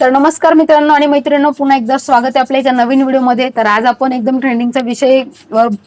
तर नमस्कार मित्रांनो आणि मैत्रिणींनो पुन्हा एकदा स्वागत आहे आपल्या एका नवीन व्हिडिओमध्ये. तर आज आपण एकदम ट्रेंडिंगचा विषय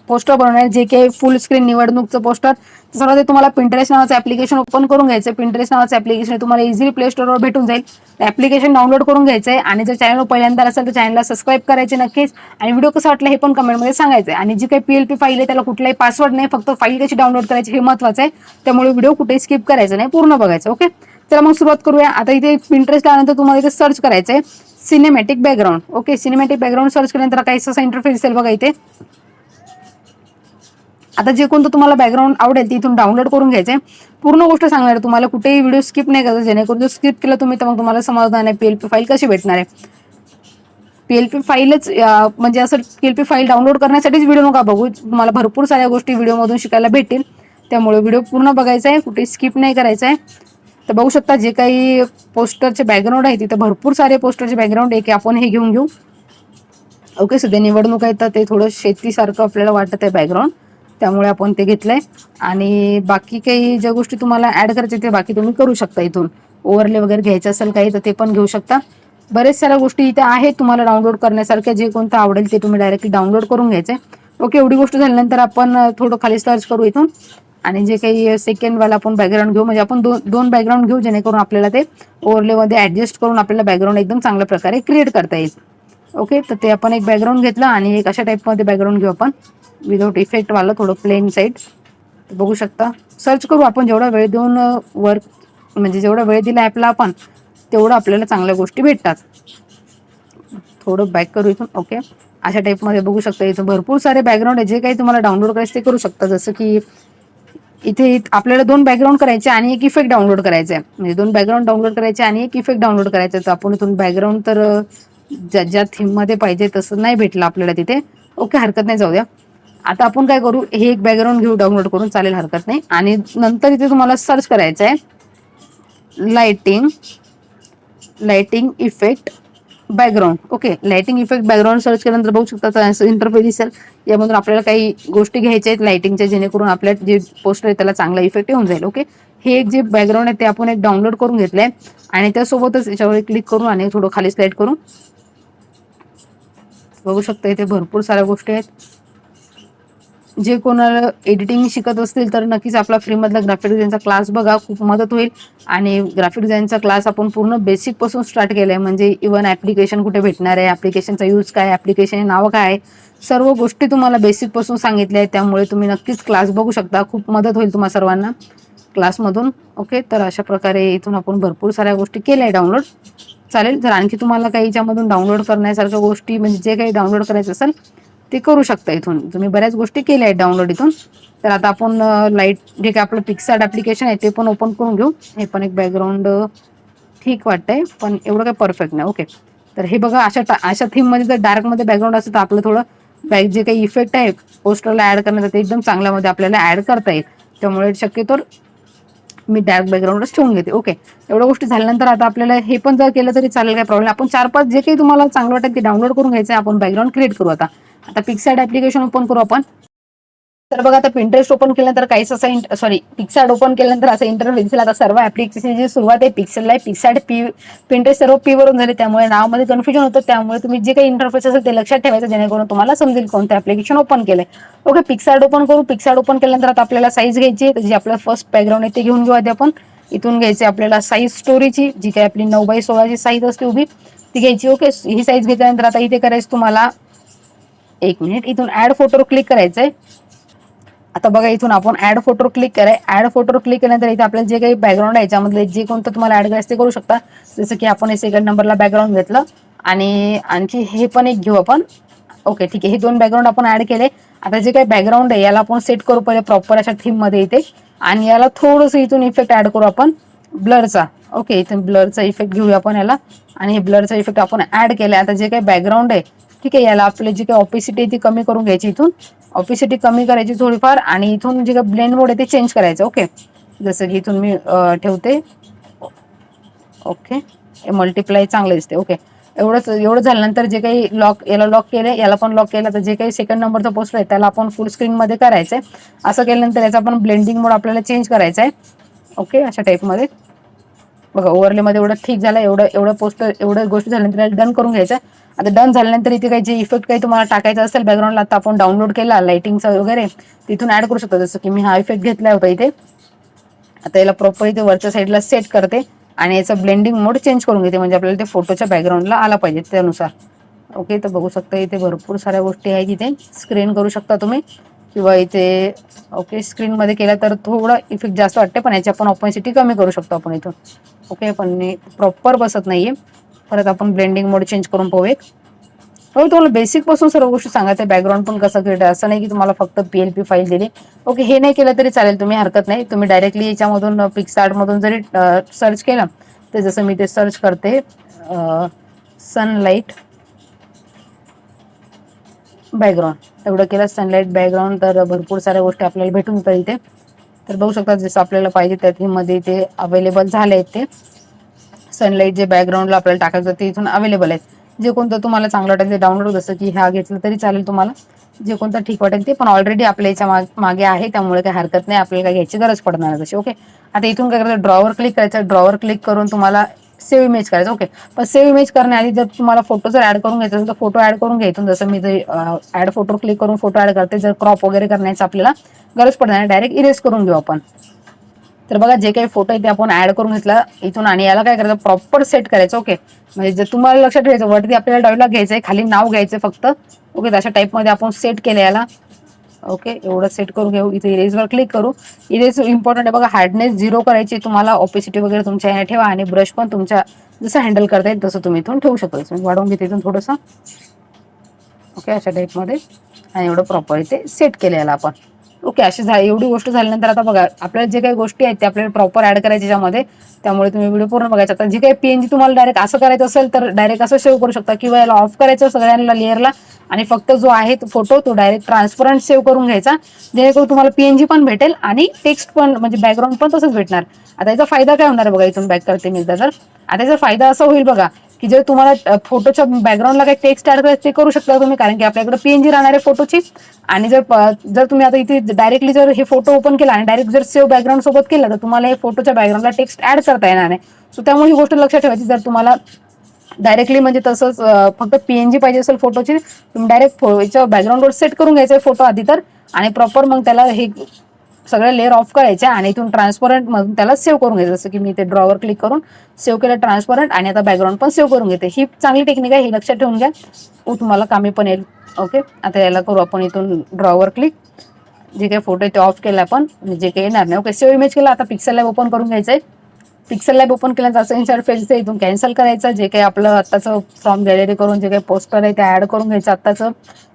पोस्टर बनवणार जे काही फुल स्क्रीन निवडणूकचं पोस्टर सर्वात तुम्हाला पिंटरेस्ट नावाचं ऍप्लिकेशन ओपन करून घ्यायचं पिंटरेस्ट नावाचं ऍप्लिकेशन तुम्हाला इझिली प्ले स्टोरवर भेटून जाईल. ऍप्लिकेशन डाउनलोड करून घ्यायचं आहे. आणि जर चॅनल पहिल्यांदा असेल तर चॅनलला सबस्क्राईब करायचे नक्कीच. आणि व्हिडिओ कसं वाटलं हे पण कमेंटमध्ये सांगायचं आहे. आणि जी काही पीएलपी फाईल आहे त्याला कुठलाही पासवर्ड नाही फक्त फाईल कशी डाउनलोड करायची हे महत्वाचं आहे. त्यामुळे व्हिडिओ कुठेही स्किप करायचं नाही पूर्ण बघायचं ओके चला मग सुरुवात करूया. आता इथे इंटरेस्ट आल्यानंतर तुम्हाला इथे सर्च करायचं आहे cinematic background okay cinematic background search केल्यानंतर काही असा इंटरफेस दिसेल बघा इथे. आता जे कोणतं तुम्हाला बॅकग्राऊंड आवडेल ते इथून डाउनलोड करून घ्यायचंय. पूर्ण गोष्ट सांगणार तुम्हाला कुठेही व्हिडिओ स्किप नाही करायचं जेणेकरून जर स्किप केलं तुम्ही तर मग तुम्हाला समजणार नाही पीएलपी फाईल कशी भेटणार आहे? पीएलपी फाईलच म्हणजे असं पीएलपी फाईल डाउनलोड करण्यासाठीच व्हिडिओ नका बघू. तुम्हाला भरपूर साऱ्या गोष्टी व्हिडिओमधून शिकायला भेटतील. त्यामुळे व्हिडिओ पूर्ण बघायचा आहे कुठे स्किप नाही करायचा आहे तर बघू शकता जे काही पोस्टरचे बॅकग्राऊंड आहे तिथे भरपूर सारे पोस्टरचे बॅकग्राऊंड आहे की आपण हे घेऊन घेऊ. ओके सध्या निवडणूक आहे तर ते थोडं शेतीसारखं आपल्याला वाटत आहे बॅकग्राऊंड त्यामुळे आपण ते घेतलंय. आणि बाकी काही ज्या गोष्टी तुम्हाला ऍड करायच्या ते बाकी तुम्ही करू शकता इथून. ओव्हरले वगैरे घ्यायचं असेल काही तर ते पण घेऊ शकता. बरेच साऱ्या गोष्टी इथे आहेत तुम्हाला डाउनलोड करण्यासारख्या जे कोणतं आवडेल ते तुम्ही डायरेक्टली डाउनलोड करून घ्यायचे ओके एवढी गोष्ट झाल्यानंतर आपण थोडं खाली सर्च करू इथून. आणि जे काही सेकंडवाला आपण बॅकग्राऊंड घेऊ म्हणजे आपण दोन दोन बॅकग्राऊंड घेऊ जेणेकरून आपल्याला ते ओव्हरलेमध्ये ऍडजस्ट करून आपल्याला बॅकग्राऊंड एकदम चांगल्या प्रकारे क्रिएट करता येईल. ओके तर ते आपण एक बॅकग्राऊंड घेतलं आणि एक अशा टाईपमध्ये बॅकग्राऊंड घेऊ आपण. विदाऊट इफेक्टवालं थोडं प्लेन साईड बघू शकता. सर्च करू आपण जेवढा वेळ देऊन वर्क म्हणजे जेवढा वेळ दिला ॲपला आपण तेवढं आपल्याला चांगल्या गोष्टी भेटतात. थोडं बॅक करू इथून. ओके अशा टाईपमध्ये बघू शकता. इथं भरपूर सारे बॅकग्राऊंड आहे. जे काही तुम्हाला डाउनलोड करायचं ते करू शकता. जसं की इथे आपल्याला दोन बॅकग्राऊंड करायचे आणि एक इफेक्ट डाउनलोड करायचा आहे. म्हणजे दोन बॅकग्राऊंड डाउनलोड करायचे आणि एक इफेक्ट डाउनलोड करायचा तर आपण इथून बॅकग्राऊंड तर ज्या ज्या थीममध्ये पाहिजे तसं नाही भेटलं आपल्याला तिथे. ओके हरकत नाही जाऊ द्या आता आपण काय करू हे एक बॅकग्राऊंड घेऊ डाउनलोड करून चालेल हरकत नाही. आणि नंतर इथे तुम्हाला सर्च करायचं आहे. Lighting lighting effect background okay lighting effect background search केल्यानंतर बघू शकता इंटरफेस दिसेल. यामधून आपल्याला काही गोष्टी घ्यायच्या आहेत लाइटिंगच्या जेणेकरून आपल्या जे पोस्टर आहे त्याला चांगला इफेक्ट येऊन जाईल. ओके हे एक जे बॅकग्राऊंड आहे ते आपण एक डाउनलोड करून घेतलंय. आणि त्यासोबतच याच्यावर क्लिक करून आणि थोडं खाली स्लाइड करून बघू शकता इथे भरपूर साऱ्या गोष्टी आहेत. जे कोणाला एडिटिंग शिकत असतील तर नक्कीच आपला फ्रीमधला ग्राफिक डिझाईनचा क्लास बघा खूप मदत होईल. आणि ग्राफिक डिझाईनचा क्लास आपण पूर्ण बेसिकपासून स्टार्ट स्टार्ट केलाय. म्हणजे इवन ॲप्लिकेशन कुठे भेटणार आहे ॲप्लिकेशनचा यूज काय ॲप्लिकेशन नावं काय आहे सर्व गोष्टी तुम्हाला बेसिकपासून सांगितल्या आहेत. त्यामुळे तुम्ही नक्कीच क्लास बघू शकता. खूप मदत होईल तुम्हा सर्वांना क्लासमधून ओके तर अशा प्रकारे इथून आपण भरपूर साऱ्या गोष्टी केल्या आहे डाउनलोड चालेल? जर आणखी तुम्हाला काही याच्यामधून डाउनलोड करण्यासारख्या गोष्टी म्हणजे जे काही डाउनलोड करायचं असेल ते करू शकता इथून. तुम्ही बऱ्याच गोष्टी केल्या आहेत डाउनलोड इथून. तर आता आपण लाइट जे काही आपलं पिक्सार्ट ॲप्लिकेशन आहे ते पण ओपन करून घेऊ. हे पण एक बॅकग्राऊंड ठीक वाटतंय पण एवढं काही परफेक्ट नाही. ओके तर हे बघा अशा टा- अशा थीममध्ये जर डार्कमध्ये बॅकग्राऊंड असेल तर आपलं थोडं बॅक जे काही इफेक्ट आहे पोस्टरला ॲड करण्याचं ते एकदम चांगल्यामध्ये आपल्याला ॲड करता येईल. त्यामुळे शक्यतो मी डार्क बॅकग्राऊंडच ठेवून घेते. ओके एवढ्या गोष्टी झाल्यानंतर आता आपल्याला हे पण जर केलं तरी चालेल काय प्रॉब्लेम आपण चार पाच जे काही तुम्हाला चांगलं वाटेल ते डाउनलोड करून घ्यायचं आहे. आपण बॅकग्राऊंड क्रिएट करू आता. आता पिक्सार्ट ऍप्लिकेशन ओपन करू आपण. तर बघा आता पिंटरेस्ट ओपन केल्यानंतर काहीच असं सॉरी पिक्सार्ट ओपन केल्यानंतर असं इंटरव्ह्यू दिसेल. आता सर्व ऍप्लिकेशनची सुरुवात आहे पिक्सेल आहे पिक्सार्ट पी पिंटरेस्ट सर्व पी वरून झाले. त्यामुळे नावामध्ये कन्फ्युजन होतं. त्यामुळे तुम्ही जे काही इंटरफेस असेल ते लक्षात ठेवायचं जेणेकरून तुम्हाला समजेल कोणतं ऍप्लिकेशन ओपन केलंय. ओके पिक्सार्ट ओपन करू. पिक्सार्ट ओपन केल्यानंतर आता आपल्याला साईज घ्यायची आहे. जी आपलं फर्स्ट बॅकग्राऊंड आहे ते घेऊन घेऊ आधी आपण. इथून घ्यायचे आपल्याला साईज स्टोरीची जी काही आपली नऊ बाय सोळाची साईज असते उभी ती घ्यायची. ओके ही साईज घेतल्यानंतर आता इथे करायचं तुम्हाला एक मिनिट. इथून ऍड फोटोवर क्लिक करायचंय. आता बघा इथून आपण ऍड फोटोवर क्लिक कराय ऍड फोटोवर क्लिक केल्यानंतर इथे आपल्याला जे काही बॅकग्राऊंड आहे याच्यामधले जे कोणतं तुम्हाला ऍड करायचं ते करू शकता. जसं की आपण हे सेकंड नंबरला बॅकग्राऊंड घेतलं. आणि आणखी हे पण एक घेऊ आपण. ओके ठीक आहे. हे दोन बॅकग्राऊंड आपण ऍड केले. आता जे काही बॅकग्राऊंड आहे याला आपण सेट करू पहिले प्रॉपर अशा थीममध्ये इथे. आणि याला थोडंसं इथून इफेक्ट ऍड करू आपण. ब्लरचा ओके इथून ब्लरचा इफेक्ट घेऊया आपण याला. आणि हे ब्लरचा इफेक्ट आपण ऍड केला आता जे काही बॅकग्राऊंड आहे ठीक आहे याला आपली जी काही ऑपिसिटी आहे ती कमी करून घ्यायची इथून. ऑपिसिटी कमी करायची थोडीफार आणि इथून जे काही ब्लेंड मोड आहे ते चेंज करायचं ओके जसं की इथून मी ठेवते. ओके मल्टिप्लाय चांगलं दिसते ओके एवढंच एवढं झाल्यानंतर जे काही लॉक याला लॉक केलं याला पण लॉक केलं तर जे काही सेकंड नंबरचा पोस्टर आहे त्याला आपण फुल स्क्रीनमध्ये करायचं आहे असं केल्यानंतर याचा आपण ब्लेंडिंग मोड आपल्याला चेंज करायचा आहे ओके अशा टाईपमध्ये बघा ओव्हरलेमध्ये एवढं ठीक झालं एवढं एवढं पोस्ट एवढं गोष्ट झाल्यानंतर डन करून घ्यायचं आहे आता डन झाल्यानंतर इथे काही जे इफेक्ट काही तुम्हाला टाकायचा असेल बॅकग्राऊंडला आता आपण डाउनलोड केला लाइटिंगचा वगैरे तिथून ऍड करू शकतो. जसं की मी हा इफेक्ट घेतला होता इथे. आता याला प्रॉपर इथे वरच्या साईडला सेट करते आणि याचं ब्लेंडिंग मोड चेंज करून घेते. म्हणजे आपल्याला ते फोटोच्या बॅकग्राऊंडला आला पाहिजे त्यानुसार. ओके तर बघू शकता इथे भरपूर साऱ्या गोष्टी आहेत इथे. स्क्रीन करू शकता तुम्ही. किंवा इथे ओके स्क्रीनमध्ये केला तर थोडा इफेक्ट जास्त वाटते पण याची आपण ऑपॉसिटी कमी करू शकतो आपण इथून. ओके पण प्रॉपर बसत नाहीये. परत आपण ब्लेंडिंग मोड चेंज करून पाहू एक हो तुम्हाला बेसिकपासून सर्व गोष्टी सांगायचं बॅकग्राऊंड पण कसं क्रिएट आहे. असं नाही की तुम्हाला फक्त पीएलपी फाईल दिली. ओके हे नाही केलं तरी चालेल. तुम्ही हरकत नाही. तुम्ही डायरेक्टली याच्यामधून पिक्सार्ट मधून जरी सर्च केलं तर जसं मी ते सर्च करते सनलाईट बॅकग्राऊंड एवढं केलं सनलाईट बॅकग्राऊंड तर भरपूर साऱ्या गोष्टी आपल्याला भेटून येतात इथे तर बघू शकता जसं आपल्याला पाहिजे त्या मध्ये ते अवेलेबल झाले आहेत ते. सनलाईट जे बॅकग्राऊंडला आपल्याला टाकायचं ते इथून अवेलेबल आहेत जे कोणतं तुम्हाला चांगलं वाटेल ते डाउनलोड जसं की हा घेतलं तरी चालेल तुम्हाला. जे कोणतं ठीक वाटेल ते पण ऑलरेडी आपल्या याच्या मागे आहे त्यामुळे काही हरकत नाही आपल्याला काही घ्यायची गरज पडणार तशी ओके आता इथून काय करायचं ड्रॉवर क्लिक करायचं ड्रॉवर क्लिक करून तुम्हाला सेव्ह इमेज करायचं ओके पण सेव्ह इमेज करण्याआधी जर तुम्हाला फोटो जर ऍड करून घ्यायचा असेल तर फोटो ऍड करून घ्यायचं. जसं मी जे ऍड फोटो क्लिक करून फोटो ऍड करते जर क्रॉप वगैरे करण्याचं आपल्याला गरज पडणार डायरेक्ट इरेज करून घेऊ आपण. तर बघा जे काही फोटो आहे ते आपण ऍड करून घेतला इथून आणि याला काय करायचं? प्रॉपर सेट करायचं ओके म्हणजे जर तुम्हाला लक्षात ठेवायचं वरती आपल्याला डावीला घ्यायचंय खाली नाव घ्यायचं फक्त. ओके अशा टाईपमध्ये आपण सेट केलं याला. ओके एवढं सेट करून घेऊ. इथे इरेजवर क्लिक करू. इरेज इम्पॉर्टंट आहे बघा हार्डनेस झिरो करायची तुम्हाला. ऑपेसिटी वगैरे तुमच्या याने ठेवा आणि ब्रश पण तुमच्या जसं हँडल करता येईल तसं तुम्ही इथून ठेवू शकता. वाढवून घेते इथून थोडंसं. ओके अशा टाईपमध्ये आणि एवढं प्रॉपर इथे सेट केलं याला आपण. ओके अशी झाली एवढी गोष्ट झाल्यानंतर आता बघा आपल्याला जे काही गोष्टी आहेत ते आपल्याला प्रॉपर ऍड करायचे ज्यामध्ये त्यामुळे तुम्ही व्हिडिओ पूर्ण बघायचा. आता जे काही पीएनजी तुम्हाला डायरेक्ट असं करायचं असेल तर डायरेक्ट असं सेव्ह करू शकता किंवा याला ऑफ करायचं सगळ्यांना लेअरला आणि फक्त जो आहे तो फोटो तो डायरेक्ट ट्रान्सपरंट सेव्ह करून घ्यायचा. जेणेकरून तुम्हाला पीएनजी पण भेटेल आणि टेक्स्ट पण म्हणजे बॅकग्राऊंड पण तसंच भेटणार. आता याचा फायदा काय होणार बघा इथून बॅक करते मी एकदा तर. आता याचा फायदा असा होईल बघा की जर तुम्हाला फोटोच्या बॅकग्राऊंडला काही टेक्स्ट ऍड करायचं ते करू शकता तुम्ही कारण की आपल्याकडे पीएनजी राहणारे फोटोची आणि जर जर तुम्ही आता इथे डायरेक्टली जर हे फोटो ओपन केला आणि डायरेक्ट जर सेव्ह बॅकग्राऊंड सोबत केलं तर तुम्हाला हे फोटोच्या बॅकग्राऊंडला टेक्स्ट ऍड करता येणार नाही. सो त्यामुळे ही गोष्ट लक्षात ठेवायची जर तुम्हाला डायरेक्टली म्हणजे तसंच फक्त पीएनजी पाहिजे असेल फोटोची तुम्ही डायरेक्ट याच्या बॅकग्राऊंडवर सेट करून घ्यायचा फोटो आधी तर. आणि प्रॉपर मग त्याला हे सगळ्या लेअर ऑफ करायच्या आणि इथून ट्रान्सपरंट मधून त्याला सेव्ह करून घ्यायचं. जसं की मी ते ड्रॉवर क्लिक करून सेव्ह केलं ट्रान्सपरंट आणि आता बॅकग्राऊंड पण सेव्ह करून घेते. ही चांगली टेक्निक आहे हे लक्षात ठेवून घ्या. हो, तुम्हाला कामी पण येईल. ओके आता याला करू आपण इथून ड्रॉवर क्लिक जे काही फोटो आहे ते ऑफ केला आपण जे काही येणार नाही. ओके सेव्ह इमेज केला आता पिक्सेल लॅब ओपन करून घ्यायचं आहे. पिक्सल लॅब ओपन केल्यानंतर असं इन्सर्ट फेजचं इथून कॅन्सल करायचं. जे काही आपलं आत्ताचं फ्रॉम गॅलरी करून जे काही पोस्टर आहे ते ऍड करून घ्यायचं आत्ताचं.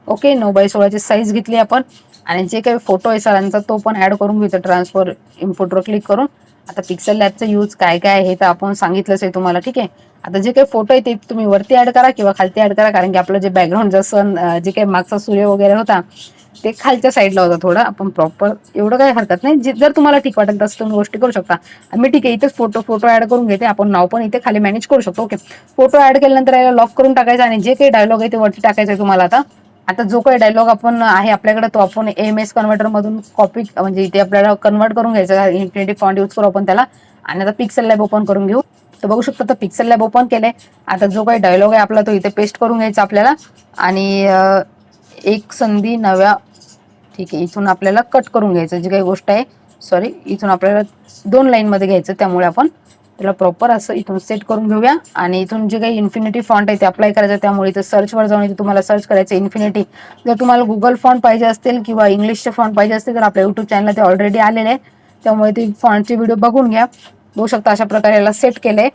ओके नऊ बाय सोळाची साईज घेतली आपण. आणि जे काही फोटो आहे सरांचा तो पण ऍड करून घ्यायचा ट्रान्सफर इम्पोर्टवर क्लिक करून. आता पिक्सल लॅबचं यूज काय काय आहे तर आपण सांगितलंच आहे तुम्हाला ठीक आहे? आता जे काही फोटो आहे ते तुम्ही वरती ऍड करा किंवा खालती ऍड करा. कारण की आपलं जे बॅकग्राऊंड जसं जे काही मागचा सूर्य वगैरे होता ते खालच्या साईडला होता थोडा. आपण प्रॉपर एवढं काही हरकत नाही. जर तुम्हाला ठीक वाटेल तसं तुम्ही गोष्टी करू शकता. मी ठीक आहे इथेच फोटो फोटो ऍड करून घेते. आपण नाव पण इथे खाली मॅनेज करू शकतो. ओके फोटो ऍड केल्यानंतर याला लॉक करून टाकायचा आणि जे काही डायलॉग आहे ते वरती टाकायचं आहे तुम्हाला आता. आता जो काही डायलॉग आपण आहे आपल्याकडे तो आपण एम एस कन्व्हर्टरमधून कॉपी म्हणजे इथे आपल्याला कन्वर्ट करून घ्यायचं इन्फिनिटी फॉन्ट यूज करू आपण त्याला. आणि आता पिक्सल लॅब ओपन करून घेऊ. तर बघू शकतो तर पिक्सल लॅब ओपन केलंय. आता जो काही डायलॉग आहे आपला तो इथे पेस्ट करून घ्यायचा आपल्याला. आणि एक संधी नव्या ठीक आहे इथून आपल्याला कट करून घ्यायचं. जी काही गोष्ट आहे सॉरी इथून आपल्याला दोन लाईनमध्ये घ्यायचं. त्यामुळे आपण त्याला प्रॉपर असं इथून सेट करून घेऊया. आणि इथून जे काही इन्फिनिटी फॉन्ट आहे ते अप्लाय करायचं. त्यामुळे इथं सर्चवर जाऊन इथे तुम्हाला सर्च करायचं इन्फिनिटी जर तुम्हाला गुगल फॉन्ट पाहिजे असतील किंवा इंग्लिशचे फॉन्ट पाहिजे असतील तर आपल्या युट्यूब चॅनलला ते ऑलरेडी आलेले आहे. त्यामुळे ते फॉन्टचे व्हिडिओ बघून घ्या. बघू शकता अशा प्रकारे याला सेट केलंय.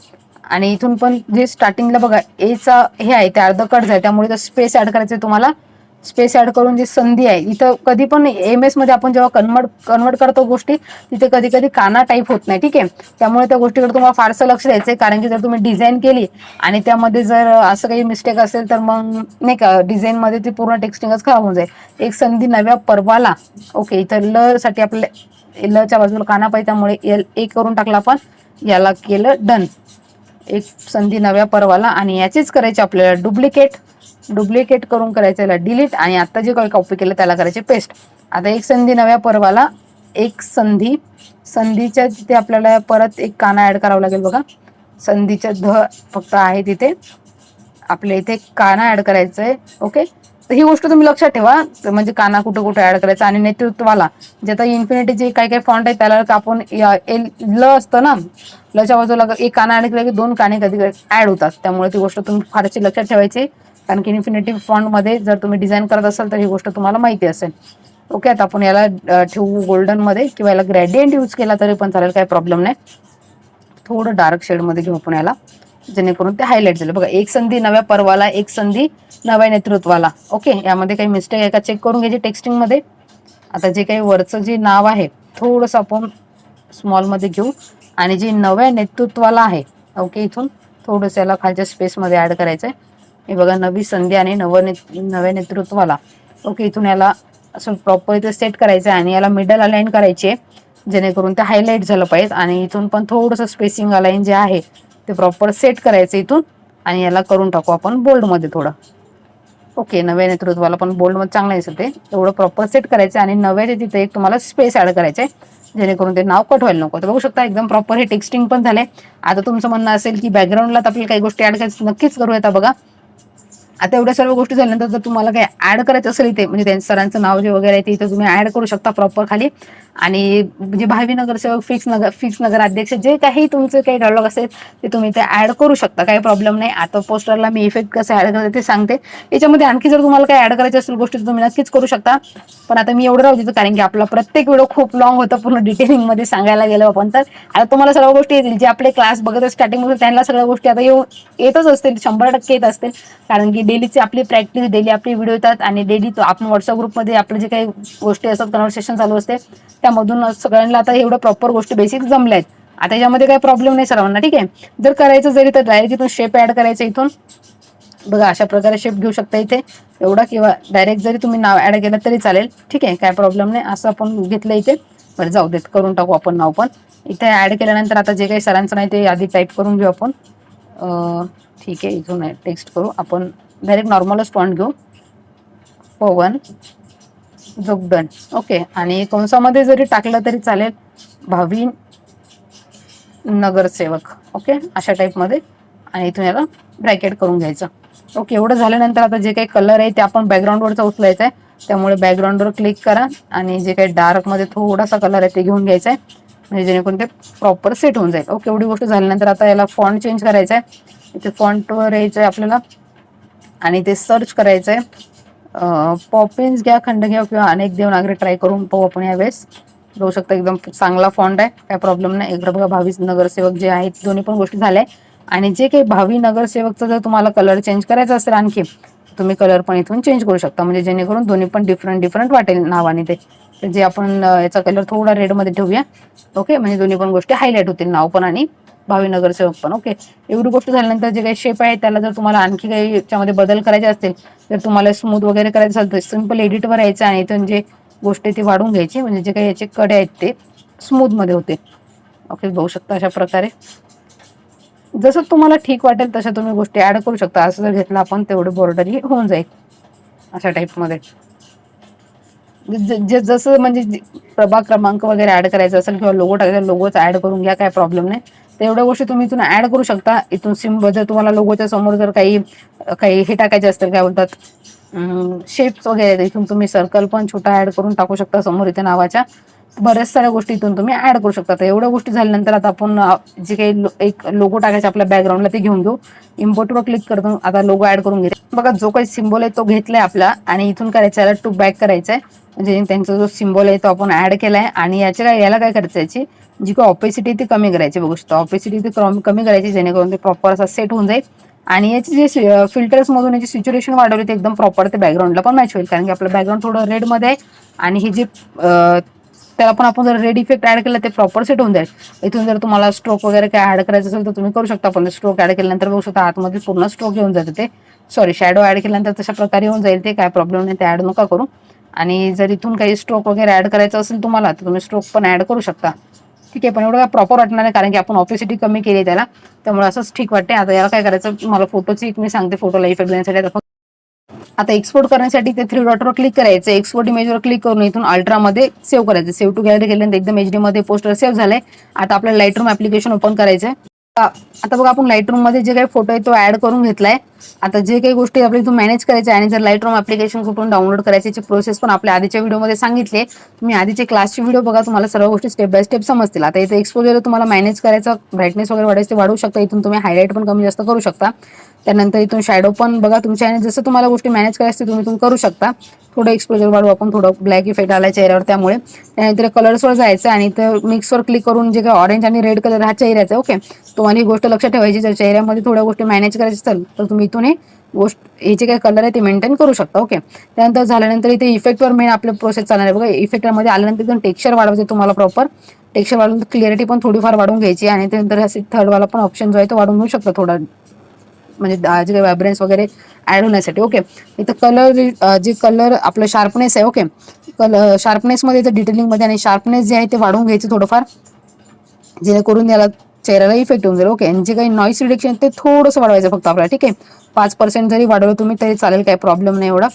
आणि इथून पण जे स्टार्टिंगला बघा एचा हे आहे ते अर्ध कट आहे त्यामुळे स्पेस ॲड करायचं तुम्हाला. स्पेस ऍड करून जी संधी आहे इथं कधी पण एम एसमध्ये आपण जेव्हा कन्वर्ट कन्वर्ट करतो गोष्टी तिथे कधी कधी काना टाईप होत नाही ठीक आहे? त्यामुळे त्या गोष्टीकडे तुम्हाला फारसं लक्ष द्यायचं आहे कारण की जर तुम्ही डिझाईन केली आणि त्यामध्ये जर असं काही मिस्टेक असेल तर मग नाही का डिझाईन मध्ये ती पूर्ण टेक्स्टिंगच खराब होऊन जाईल. एक संधी नव्या पर्वाला ओके इथं ल साठी आपल्या लच्या बाजूला काना पाहिजे त्यामुळे एल एक करून टाकला आपण याला केलं डन एक संधी नव्या पर्वाला आणि याचीच करायची आपल्याला डुप्लिकेट डुप्लिकेट करून करायचं याला डिलीट आणि आत्ता जे काही कॉपी केलं त्याला करायचे पेस्ट आता एक संधी नव्या पर्वाला एक संधी संधीच्या तिथे आपल्याला परत एक काना ॲड करावं लागेल बघा. संधीच्या ध फक्त आहे तिथे. आपल्या इथे काना ॲड करायचं आहे ओके तर ही गोष्ट तुम्ही लक्षात ठेवा. म्हणजे काना कुठं कुठं ऍड करायचं आणि नेतृत्वाला. जे आता इन्फिनिटी जे काही काही फॉन्ट आहे त्याला आपण एल ल असतं ना लच्या बाजूला एक काना ऍड केला की दोन काने कधी ऍड होतात. त्यामुळे ती गोष्ट तुम्ही फारशी लक्षात ठेवायची. कारण की इन्फिनिटी फॉन्टमध्ये जर तुम्ही डिझाईन करत असाल तर ही गोष्ट तुम्हाला माहिती असेल. ओके आता आपण याला ठेवू गोल्डनमध्ये किंवा याला ग्रॅडियंट यूज केला तरी पण चालेल काही प्रॉब्लेम नाही. थोडं डार्क शेडमध्ये घेऊ आपण याला. जेणेकरून ते हायलाईट झालं. बघा एक संधी नव्या पर्वाला एक संधी नव्या नेतृत्वाला. ओके यामध्ये काही मिस्टेक आहे का? चेक करून घ्यायची टेक्स्टिंगमध्ये आता जे काही वरचं जे नाव आहे थोडंसं आपण स्मॉलमध्ये घेऊ. आणि जे नव्या नेतृत्वाला आहे ओके इथून थोडंसं याला खालच्या स्पेसमध्ये ऍड करायचं आहे हे बघा नवी संधी आणि नव नव्या नेतृत्वाला. ओके इथून याला असं प्रॉपर इथे सेट करायचं आहे आणि याला मिडल अलाईन करायची आहे जेणेकरून ते हायलाईट झालं पाहिजे. आणि इथून पण थोडंसं स्पेसिंग अलाईन जे आहे ते प्रॉपर सेट करायचं इथून आणि याला करून टाकू आपण बोल्डमध्ये थोडं. ओके नव्या नेतृत्वाला पण बोल्डमध्ये चांगलं दिसत ते. एवढं प्रॉपर सेट करायचं आणि नव्याच्या तिथे एक तुम्हाला स्पेस ॲड करायचं आहे जेणेकरून ते नाव कट व्हायला नको. तर बघू शकता एकदम प्रॉपर हे टेक्स्टिंग पण झालंय. आता तुमचं म्हणणं असेल की बॅकग्राऊंडला आपल्याला काही गोष्टी ॲड करायचं नक्कीच करूयात बघा. आता एवढ्या सर्व गोष्टी झाल्यानंतर जर तुम्हाला काही ऍड करायचं असेल इथे म्हणजे त्यांच्या सरांचं नाव जे वगैरे आहे ते इथे तुम्ही ऍड करू शकता प्रॉपर खाली. आणि म्हणजे भावी नगरसेवक फिक्स नगर फिक्स नगर अध्यक्ष जे काही तुमचं काही डायलॉग असेल ते तुम्ही इथे ऍड करू शकता. काही प्रॉब्लेम नाही. आता पोस्टरला मी इफेक्ट कसं ऍड करते ते सांगते. याच्यामध्ये आणखी जर तुम्हाला काही ऍड करायचं असेल गोष्टी तर तुम्ही नक्कीच करू शकता. पण आता मी एवढं राहू देतो कारण की आपला प्रत्येक व्हिडिओ खूप लॉंग होतं पूर्ण डिटेलिंगमध्ये सांगायला गेलो आपण तर. आता तुम्हाला सर्व गोष्टी येतील. जे आपले क्लास बघत स्टार्टिंगमध्ये त्यांना सगळ्या गोष्टी आता येऊ येतच असतील. शंभर टक्के येत असतील. कारण की डेलीची आपली प्रॅक्टिस डेली आपले व्हिडिओ येतात आणि डेली आपण व्हॉट्सअप ग्रुपमध्ये आपले जे काही गोष्टी असतात कन्व्हर्सेशन चालू असते त्यामधून सगळ्यांना आता एवढं प्रॉपर गोष्टी बेसिक जमल्या आहेत आता याच्यामध्ये काही प्रॉब्लेम नाही सर्वांना ठीक आहे? जर करायचं जरी तर डायरेक्ट इथून शेप ऍड करायचं इथून. बघा अशा प्रकारे शेप घेऊ शकता इथे. एवढा किंवा डायरेक्ट जरी तुम्ही नाव ऍड केलं तरी चालेल ठीक आहे? काय प्रॉब्लेम नाही. असं आपण घेतलं इथे. बरं जाऊ देत. करून टाकू आपण नाव पण. इथे ऍड केल्यानंतर आता जे काही सरांचं नाही ते आधी टाईप करून घेऊ आपण. ठीक आहे. इथून टेक्स्ट करू. आपण डायरेक्ट नॉर्मलच फॉन्ट घेऊ. पवन जोगदन ओके आणि कंसामध्ये जरी टाकलं तरी चालेल. भावी नगरसेवक. ओके अशा टाईपमध्ये आणि इथून याला ब्रॅकेट करून घ्यायचं. ओके एवढं झाल्यानंतर आता जे काही कलर आहे ते आपण बॅकग्राऊंडवरचा उचलायचं आहे त्यामुळे बॅकग्राऊंडवर क्लिक करा. आणि जे काही डार्कमध्ये थोडासा कलर आहे ते घेऊन घ्यायचा आहे म्हणजे जेणेकरून ते प्रॉपर सेट होऊन जाईल. ओके एवढी गोष्ट झाल्यानंतर आता याला फॉन्ट चेंज करायचा आहे इथे फॉन्टवर यायचं आहे आपल्याला. आणि ते सर्च करायचं आहे पॉपिन्स घ्या खंड घ्या किंवा अनेक देवनागरी ट्राय करून पाहू आपण यावेळेस बघू शकता एकदम चांगला फॉन्ट आहे. काय प्रॉब्लेम नाही. एकदा बघा भावी नगरसेवक जे आहेत दोन्ही पण गोष्टी झाल्या आणि जे काही भावी नगरसेवकचं जर तुम्हाला कलर चेंज करायचा असेल आणखी तुम्ही कलर पण इथून चेंज करू शकता. म्हणजे जेणेकरून दोन्ही पण डिफरंट डिफरंट वाटेल नावाने ते. जे आपण याचा कलर थोडा रेडमध्ये ठेवूया. ओके म्हणजे दोन्ही पण गोष्टी हायलाईट होतील नाव पण आणि. भावीनगर पण. ओके एवढी गोष्ट झाल्यानंतर जे काही शेप आहे त्याला जर तुम्हाला आणखी काही याच्यामध्ये बदल करायचे असतील तर तुम्हाला स्मूथ वगैरे करायचं असेल तर सिंपल एडिटवर यायचं आणि इथून जे गोष्टी ती वाढून घ्यायची. म्हणजे जे काही याचे कडे आहेत ते स्मूथमध्ये होते. ओके बघू शकता अशा प्रकारे. जसं तुम्हाला ठीक वाटेल तशा तुम्ही गोष्टी ॲड करू शकता. असं जर घेतलं आपण तेवढं बॉर्डरही होऊन जाईल. अशा टाईपमध्ये जे जसं म्हणजे प्रभाग क्रमांक वगैरे ऍड करायचा असेल किंवा लोगो टाकायचा लोगोच ॲड करून घ्या काय प्रॉब्लेम नाही. तर एवढ्या गोष्टी तुम्ही इथून ऍड करू शकता. इथून सिम म्हणजे जर तुम्हाला लोगोच्या समोर जर काही काही हे टाकायचे असतील काय बोलतात शेप्स वगैरे इथून तुम्ही सर्कल पण छोटा ऍड करून टाकू शकता समोर इथे नावाच्या. बऱ्याच साऱ्या गोष्टी इथून तुम्ही ऍड करू शकता. तर एवढ्या गोष्टी झाल्यानंतर आता आपण जे काही लो- एक लोगो टाकायचा आपल्या बॅकग्राऊंडला ते घेऊन घेऊ इम्पोर्टवर क्लिक करतो. आता लोगो ऍड करून घेते. बघा जो काही सिम्बॉल आहे तो घेतलाय आपला आणि इथून करायचा याला टू बॅक करायचा आहे म्हणजे त्यांचा जो सिम्बॉल आहे तो आपण ऍड केलाय आणि याच्या काय याला काय करायचं याची जी काही ऑपेसिटी ती कमी करायची बघू शकतो. ऑपेसिटी ती कमी करायची जेणेकरून ते प्रॉपर असा सेट होऊन जाईल. आणि याची जे फिल्टर्स मधून याची सिच्युएशन वाढवली ते एकदम प्रॉपर ते बॅकग्राऊंडला पण मॅच होईल. कारण की आपलं बॅकग्राऊंड थोडं रेडमध्ये आहे. आणि ही जी त्याला पण आपण जर रेड इफेक्ट ऍड केला ते प्रॉपर सेट होऊन जाईल. इथून जर तुम्हाला स्ट्रोक वगैरे काय ऍड करायचं असेल तर तुम्ही करू शकता. पण स्ट्रोक ऍड केल्यानंतर बघू शकता आतमध्ये पूर्ण स्ट्रोक घेऊन जाते ते. सॉरी शॅडो ऍड केल्यानंतर तशा प्रकारे होऊन जाईल ते. काय प्रॉब्लेम नाही ते ऍड नका करू. आणि जर इथून काही स्ट्रोक वगैरे ऍड करायचं असेल तुम्हाला तर तुम्ही स्ट्रोक पण ऍड करू शकता. ठीक आहे पण एवढं काय प्रॉपर वाटणार नाही कारण की आपण ऑफिसिटी कमी केली त्याला. त्यामुळे असंच ठीक वाटते आता याला काय करायचं? मला फोटोची एक मी सांगते फोटोला इफेक्ट देण्यासाठी आता एक्सपोर्ट करण्यासाठी ते थ्री डॉटवर क्लिक करायचं. एक्सपोर्ट इमेजवर क्लिक करून इथून अल्ट्रामध्ये सेव्ह करायचं. सेव्ह टू गॅलरी केल्यानंतर एकदम एच मध्ये पोस्टर सेव्ह झालंय. आता आपल्याला लाइट रूम ऍप्लिकेशन ओपन करायचं आता बघा आपण लाइट रूममध्ये जे काही फोटो आहे तो ऍड करून घेतलाय. आता जे काही गोष्टी आपल्याला इथून मॅनेज करायच्या आणि जर लाइट रूम ऍप्लिकेशन कुठून डाउनलोड करायची प्रोसेस पण आपल्या आधीच्या व्हिडिओमध्ये सांगितले तुम्ही आधीचे क्लासचे व्हिडिओ बघा तुम्हाला सर्व गोष्टी स्टेप बाय स्टेप समजतील. आता इथे एक्सपोजर तुम्हाला मॅनेज करायचं ब्राईटनेस वगैरे वाढायचं वाढवू शकता. इथून तुम्ही हायलाईट पण कमी जास्त करू शकता. त्यानंतर इथून शॅडो पण बघा तुमच्या आणि जसं तुम्हाला गोष्टी मॅनेज करायचं तुम्ही इथून करू शकता. थोडं एक्सपोजर वाढवू आपण थोडं ब्लॅक इफेक्ट आला चेहऱ्यावर त्यामुळे. त्यानंतर कलर्सवर जायचं आणि इथं मिक्सवर क्लिक करून जे काही ऑरेंज आणि रेड कलर हा चेहऱ्याचा ओके वन ही गोष्ट लक्षात ठेवायची. जर चेहऱ्यामध्ये थोड्या गोष्टी मॅनेज करायच्या असेल तर तुम्ही इथून हे गोष्ट याचे काय काही कलर आहे ते मेंटेन करू शकता. ओके त्यानंतर झाल्यानंतर इथे इफेक्टवर मेन आपलं प्रोसेस चालणार आहे. बघा इफेक्टमध्ये आल्यानंतर इथून टेक्स्चर वाढवायचं तुम्हाला प्रॉपर टेक्स्चर वाढवून क्लिअरिटी पण थोडीफार वाढवून घ्यायची आणि त्यानंतर असे थर्डवाला पण ऑप्शन जो आहे तो वाढवून घेऊ शकतो थोडा. म्हणजे जे काही व्हायब्रन्स वगैरे ॲड होण्यासाठी. ओके इथं कलर जे कलर आपलं शार्पनेस आहे. ओके कलर शार्पनेसमध्ये इथं डिटेलिंगमध्ये आणि शार्पनेस जे आहे ते वाढवून घ्यायचे थोडंफार. जेणेकरून याला चेहऱ्याला इफेक्ट होऊन जाईल. ओके आणि जे काही नॉईस रिडक्शन ते थोडंसं वाढवायचं फक्त आपल्याला ठीक आहे? पाच पर्सेंट जरी वाढवलं तुम्ही तरी चालेल काही प्रॉब्लेम नाही एवढा.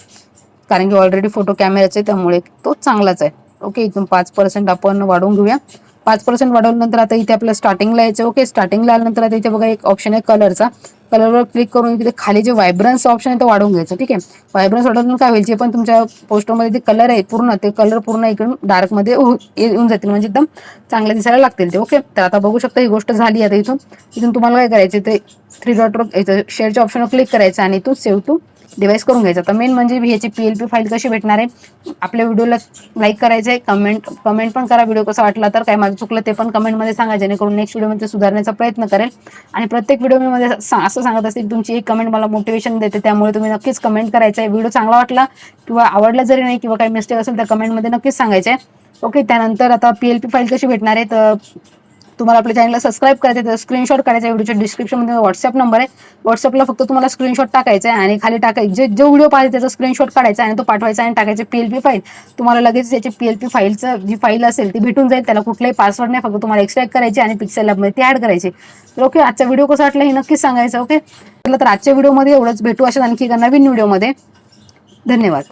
कारण की ऑलरेडी फोटो कॅमेराचे त्यामुळे तो चांगलाच आहे. ओके इथून पाच पर्सेंट आपण वाढवून घेऊया. पाच पर्सेंट वाढवल्यानंतर आता इथे आपलं स्टार्टिंगला यायचं. ओके स्टार्टिंगला आल्यानंतर आता इथे बघा एक ऑप्शन आहे कलरचा कलरवर क्लिक करून तिथे खाली जे व्हायब्रन्स ऑप्शन आहे ते वाढवून घ्यायचं. ठीक आहे? व्हायब्रन्स वाढवून काय होईल? जे पण तुमच्या पोस्टरमध्ये जे कलर आहे पूर्ण ते कलर पूर्ण इकडून डार्कमध्ये येऊन जातील. म्हणजे एकदम चांगले दिसायला लागतील ते. ओके तर आता बघू शकता ही गोष्ट झाली आता इथून. इथून तुम्हाला काय करायचं ते थ्री डॉटवर यायचं शेअरच्या ऑप्शनवर क्लिक करायचं आणि इथून सेव्ह टू डिवाइस करून घ्यायचं. तर मेन म्हणजे ह्याची पी एल पी फाईल कशी भेटणार आहे? आपल्या व्हिडिओला लाईक करायचं आहे कमेंट कमेंट पण करा व्हिडिओ कसा वाटला तर. काय माझं चुकलं ते पण कमेंटमध्ये सांगा जेणेकरून नेक्स्ट व्हिडिओमध्ये सुधारण्याचा प्रयत्न करेल. आणि प्रत्येक व्हिडिओमध्ये असं सांगत असते की तुमची एक कमेंट मला मोटिवेशन देते त्यामुळे तुम्ही नक्कीच कमेंट करायचं आहे. व्हिडिओ चांगला वाटला किंवा आवडला जरी नाही किंवा काही मिस्टेक असेल तर कमेंटमध्ये नक्कीच सांगायचं आहे. ओके त्यानंतर आता पी एल पी फाईल कशी भेटणार आहे? तर तुम्हाला आपल्या चॅनलला सबस्क्राईब करायचं तर स्क्रीनशॉट करायचा व्हिडिओच्या डिस्क्रिप्शनमध्ये व्हॉट्सअप नंबर आहे. व्हॉट्सअपला फक्त तुम्हाला स्क्रीनशॉट टाकायचा आहे आणि खाली टाकायचं जे जो व्हिडिओ पाहिजे त्याचा स्क्रीनशॉट काढायचा आणि तो पाठवायचा आणि टाकायचे पीएलपी फाईल तुम्हाला लगेच त्याची पीएलपी फाईलचं जी फाईल असेल ती भेटून जाईल. त्याला कुठलाही पासवर्ड नाही. फक्त तुम्हाला एक्सट्रॅक्ट करायची आणि पिक्सेल लॅबमध्ये ती ऍड करायची तर ओके आजचा व्हिडिओ कसा वाटला हे नक्कीच सांगायचं ओके तर आजच्या व्हिडिओमध्ये एवढंच. भेटू अशा आणखी एका नवीन व्हिडिओमध्ये धन्यवाद.